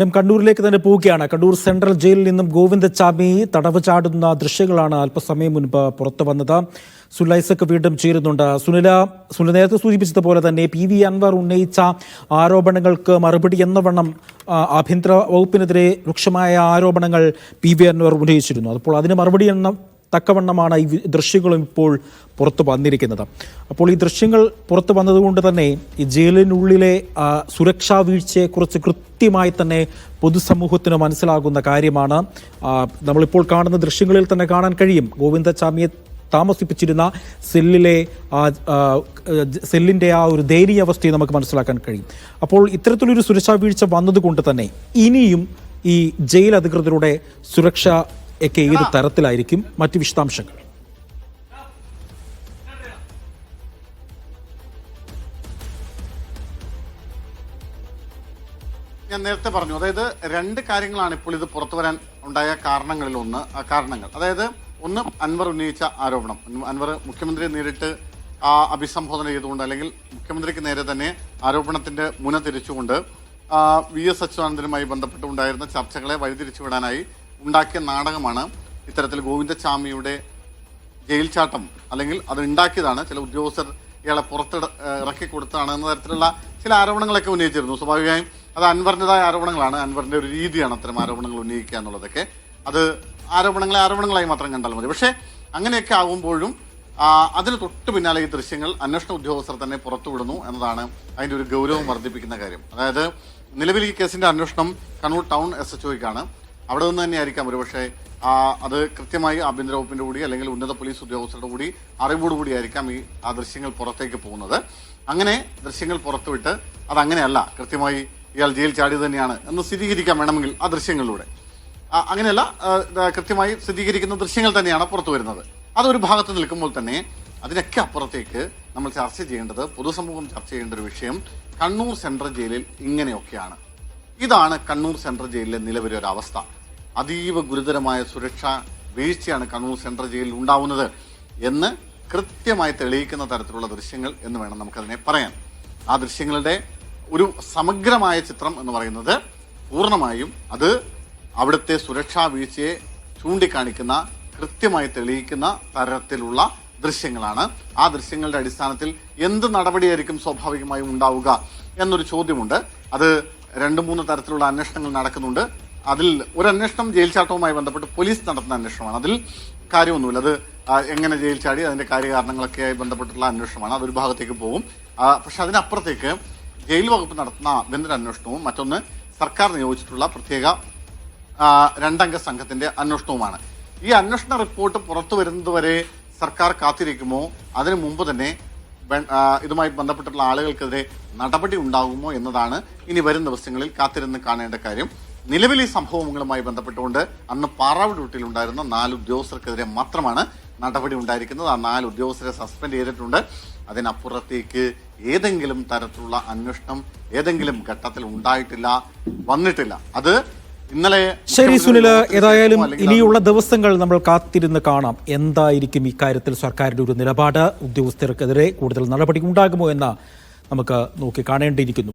ഞാൻ കണ്ണൂരിലേക്ക് തന്നെ പോവുകയാണ്. കണ്ണൂർ സെൻട്രൽ ജയിലിൽ നിന്നും ഗോവിന്ദച്ചാമി തടവ് ചാടുന്ന ദൃശ്യങ്ങളാണ് അല്പസമയം മുൻപ് പുറത്തു വന്നത്. സുലൈസക്ക് വീണ്ടും ചേരുന്നുണ്ട്. സുനില സുനിൽ നേരത്തെ സൂചിപ്പിച്ചതുപോലെ തന്നെ പി വി അൻവർ ഉന്നയിച്ച ആരോപണങ്ങൾക്ക് മറുപടി എന്ന വണ്ണം ആഭ്യന്തര വകുപ്പിനെതിരെ രൂക്ഷമായ ആരോപണങ്ങൾ പി വി അൻവർ ഉന്നയിച്ചിരുന്നു. അപ്പോൾ അതിന് മറുപടി എന്ന തക്കവണ്ണമാണ് ഈ ദൃശ്യങ്ങളും ഇപ്പോൾ പുറത്തു വന്നിരിക്കുന്നത്. അപ്പോൾ ഈ ദൃശ്യങ്ങൾ പുറത്തു വന്നതുകൊണ്ട് തന്നെ ഈ ജയിലിനുള്ളിലെ സുരക്ഷാ വീഴ്ചയെക്കുറിച്ച് കൃത്യമായി തന്നെ പൊതുസമൂഹത്തിന് മനസ്സിലാകുന്ന കാര്യമാണ്. നമ്മളിപ്പോൾ കാണുന്ന ദൃശ്യങ്ങളിൽ തന്നെ കാണാൻ കഴിയും. ഗോവിന്ദചാമിയെ താമസിപ്പിച്ചിരുന്ന സെല്ലിലെ സെല്ലിന്റെ ആ ഒരു ദയനീയ അവസ്ഥയെ നമുക്ക് മനസ്സിലാക്കാൻ കഴിയും. അപ്പോൾ ഇത്തരത്തിലൊരു സുരക്ഷാ വീഴ്ച വന്നതുകൊണ്ട് തന്നെ ഇനിയും ഈ ജയിൽ അധികൃതരുടെ സുരക്ഷ ഒക്കെ ഏത് തരത്തിലായിരിക്കും മറ്റ് വിശദാംശങ്ങൾ? ഞാൻ നേരത്തെ പറഞ്ഞു അതായത് രണ്ട് കാര്യങ്ങളാണ് ഇപ്പോൾ ഇത് പുറത്തു വരാൻ ഉണ്ടായ കാരണങ്ങളിൽ ഒന്ന് കാരണങ്ങൾ. അതായത് ഒന്ന് അൻവർ ഉന്നയിച്ച ആരോപണം. അൻവർ മുഖ്യമന്ത്രിയെ നേരിട്ട് അഭിസംബോധന ചെയ്തുകൊണ്ട് അല്ലെങ്കിൽ മുഖ്യമന്ത്രിക്ക് നേരെ തന്നെ ആരോപണത്തിന്റെ മുന തിരിച്ചുകൊണ്ട് വി എസ് അച്യുതാനന്ദനുമായി ബന്ധപ്പെട്ടുണ്ടായിരുന്ന ചർച്ചകളെ വഴിതിരിച്ചു വിടാനായി ഉണ്ടാക്കിയ നാടകമാണ് ഇത്തരത്തിൽ ഗോവിന്ദസ്വാമിയുടെ ജയിൽ ചാട്ടം. അല്ലെങ്കിൽ അത് ഉണ്ടാക്കിയതാണ്. ചില ഉദ്യോഗസ്ഥർ ഇയാളെ പുറത്തിട ഏഹ് ഇറക്കി കൊടുത്താണ് എന്ന തരത്തിലുള്ള ചില ആരോപണങ്ങളൊക്കെ ഉന്നയിച്ചിരുന്നു. സ്വാഭാവികമായും അത് അൻവറിന്റെതായ ആരോപണങ്ങളാണ്. അൻവറിന്റെ ഒരു രീതിയാണ് അത്തരം ആരോപണങ്ങൾ ഉന്നയിക്കുക എന്നുള്ളതൊക്കെ. അത് ആരോപണങ്ങളെ ആരോപണങ്ങളായി മാത്രം കണ്ടാൽ മതി. പക്ഷേ അങ്ങനെയൊക്കെ ആകുമ്പോഴും അതിന് തൊട്ട് പിന്നാലെ ഈ ദൃശ്യങ്ങൾ അന്വേഷണ ഉദ്യോഗസ്ഥർ തന്നെ പുറത്തുവിടുന്നു എന്നതാണ് അതിന്റെ ഒരു ഗൗരവം വർദ്ധിപ്പിക്കുന്ന കാര്യം. അതായത് നിലവിൽ ഈ കേസിന്റെ അന്വേഷണം കണ്ണൂർ ടൗൺ എസ് എച്ച് അവിടെ നിന്ന് തന്നെയായിരിക്കാം. ഒരുപക്ഷെ അത് കൃത്യമായി ആഭ്യന്തര വകുപ്പിന്റെ കൂടി അല്ലെങ്കിൽ ഉന്നത പോലീസ് ഉദ്യോഗസ്ഥരുടെ കൂടി അറിവോടുകൂടി ആയിരിക്കാം ഈ ആ ദൃശ്യങ്ങൾ പുറത്തേക്ക് പോകുന്നത്. അങ്ങനെ ദൃശ്യങ്ങൾ പുറത്തുവിട്ട് അത് അങ്ങനെയല്ല കൃത്യമായി ഇയാൾ ജയിൽ ചാടിയത് തന്നെയാണ് എന്ന് സ്ഥിരീകരിക്കാൻ വേണമെങ്കിൽ ആ ദൃശ്യങ്ങളിലൂടെ. അങ്ങനെയല്ല കൃത്യമായി സ്ഥിരീകരിക്കുന്ന ദൃശ്യങ്ങൾ തന്നെയാണ് പുറത്തു വരുന്നത്. അതൊരു ഭാഗത്ത് നിൽക്കുമ്പോൾ തന്നെ അതിനൊക്കെ അപ്പുറത്തേക്ക് നമ്മൾ ചർച്ച ചെയ്യേണ്ടത് പൊതുസമൂഹം ചർച്ച ചെയ്യേണ്ട ഒരു വിഷയം കണ്ണൂർ സെൻട്രൽ ജയിലിൽ ഇങ്ങനെയൊക്കെയാണ്. ഇതാണ് കണ്ണൂർ സെൻട്രൽ ജയിലിലെ നിലവിലെ ഒരു അവസ്ഥ അതീവ ഗുരുതരമായ സുരക്ഷാ വീഴ്ചയാണ് കണ്ണൂർ സെൻട്രൽ ജയിലിൽ ഉണ്ടാവുന്നത് എന്ന് കൃത്യമായി തെളിയിക്കുന്ന തരത്തിലുള്ള ദൃശ്യങ്ങൾ എന്ന് വേണം നമുക്കതിനെ പറയാൻ. ആ ദൃശ്യങ്ങളുടെ ഒരു സമഗ്രമായ ചിത്രം എന്ന് പറയുന്നത് പൂർണമായും അത് അവിടുത്തെ സുരക്ഷാ വീഴ്ചയെ ചൂണ്ടിക്കാണിക്കുന്ന കൃത്യമായി തെളിയിക്കുന്ന തരത്തിലുള്ള ദൃശ്യങ്ങളാണ്. ആ ദൃശ്യങ്ങളുടെ അടിസ്ഥാനത്തിൽ എന്ത് നടപടിയായിരിക്കും സ്വാഭാവികമായും ഉണ്ടാവുക എന്നൊരു ചോദ്യമുണ്ട്. അത് രണ്ട് മൂന്ന് തരത്തിലുള്ള അന്വേഷണങ്ങൾ നടക്കുന്നുണ്ട്. അതിൽ ഒരു അന്വേഷണം ജയിൽ ചാട്ടവുമായി ബന്ധപ്പെട്ട് പോലീസ് നടത്തുന്ന അന്വേഷണമാണ്. അതിൽ കാര്യമൊന്നുമില്ല. അത് എങ്ങനെ ജയിൽ ചാടി അതിന്റെ കാര്യകാരണങ്ങളൊക്കെയായി ബന്ധപ്പെട്ടുള്ള അന്വേഷണമാണ്. അതൊരു ഭാഗത്തേക്ക് പോകും. പക്ഷെ അതിനപ്പുറത്തേക്ക് ജയിൽ വകുപ്പ് നടത്തുന്ന ആഭ്യന്തര അന്വേഷണവും മറ്റൊന്ന് സർക്കാർ നിയോഗിച്ചിട്ടുള്ള പ്രത്യേക രണ്ടംഗ സംഘത്തിന്റെ അന്വേഷണവുമാണ്. ഈ അന്വേഷണ റിപ്പോർട്ട് പുറത്തു വരുന്നതുവരെ സർക്കാർ കാത്തിരിക്കുമോ? അതിനു മുമ്പ് തന്നെ ഇതുമായി ബന്ധപ്പെട്ടിട്ടുള്ള ആളുകൾക്കെതിരെ നടപടി ഉണ്ടാകുമോ എന്നതാണ് ഇനി വരും ദിവസങ്ങളിൽ കാത്തിരുന്ന് കാണേണ്ട കാര്യം. നിലവിൽ ഈ സംഭവങ്ങളുമായി ബന്ധപ്പെട്ടുകൊണ്ട് അന്ന് പാറാവ് ഡ്യൂട്ടിയിൽ ഉണ്ടായിരുന്ന നാല് ഉദ്യോഗസ്ഥർക്കെതിരെ മാത്രമാണ് നടപടി ഉണ്ടായിരിക്കുന്നത്. ആ നാല് ഉദ്യോഗസ്ഥരെ സസ്പെൻഡ് ചെയ്തിട്ടുണ്ട്. അതിനപ്പുറത്തേക്ക് ഏതെങ്കിലും തരത്തിലുള്ള അന്വേഷണം ഏതെങ്കിലും ഘട്ടത്തിൽ ഉണ്ടായിട്ടില്ല വന്നിട്ടില്ല. അത് ഇന്നലെ ശരി സുനിൽ ഏതായാലും ഇനിയുള്ള ദിവസങ്ങൾ നമ്മൾ കാത്തിരുന്ന് കാണാം. എന്തായിരിക്കും ഇക്കാര്യത്തിൽ സർക്കാരിന്റെ ഒരു നിലപാട്? ഉദ്യോഗസ്ഥർക്കെതിരെ കൂടുതൽ നടപടി ഉണ്ടാകുമോ എന്ന് നമുക്ക് നോക്കി കാണേണ്ടിയിരിക്കുന്നു.